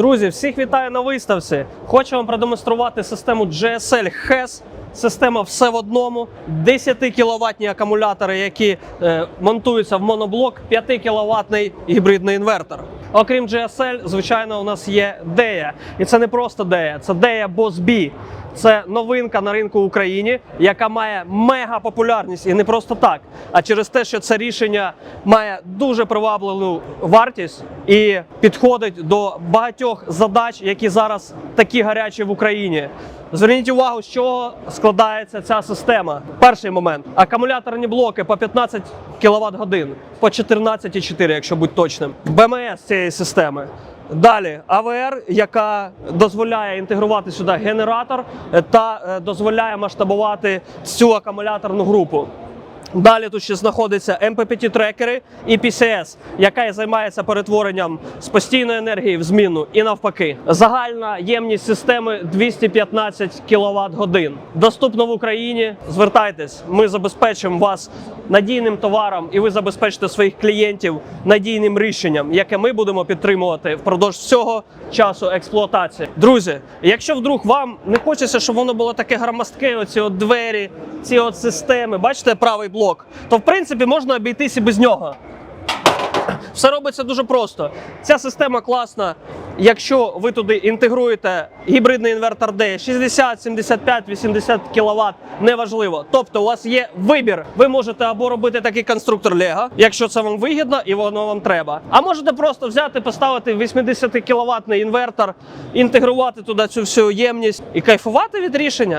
Друзі, всіх вітаю на виставці. Хочу вам продемонструвати систему GSL HES. Система все в одному, 10 кіловатні акумулятори, які е, монтуються в моноблок, 5 кіловатний гібридний інвертор. Окрім GSL, звичайно, у нас є DEA. І це не просто DEA, це DEA Boss B. Це новинка на ринку в Україні, яка має мега популярність і не просто так, а через те, що це рішення має дуже привабливу вартість і підходить до багатьох задач, які зараз такі гарячі в Україні. Зверніть увагу, з чого складається ця система. Перший момент: акумуляторні блоки по 15 кВт годин, по 14,4, якщо бути точним. БМС цієї системи. Далі АВР, яка дозволяє інтегрувати сюди генератор та е, дозволяє масштабувати цю акумуляторну групу. Далі тут ще знаходяться МППТ трекери і PCS, яка займається перетворенням з постійної енергії в зміну і навпаки. Загальна ємність системи 215 кВт годин. Доступно в Україні. Звертайтесь, ми забезпечимо вас надійним товаром, і ви забезпечите своїх клієнтів надійним рішенням, яке ми будемо підтримувати впродовж всього часу експлуатації. Друзі, якщо вдруг вам не хочеться, щоб воно було таке громоздке, оці от двері, ці от системи, бачите правий блок, то в принципі можна обійтись і без нього. Все робиться дуже просто. Ця система класна. Якщо ви туди інтегруєте гібридний інвертор D 60, 75, 80 кВт, неважливо. Тобто, у вас є вибір. Ви можете або робити такий конструктор Lego, якщо це вам вигідно і воно вам треба. А можете просто взяти, поставити 80 кВт інвертор, інтегрувати туди цю всю ємність і кайфувати від рішення.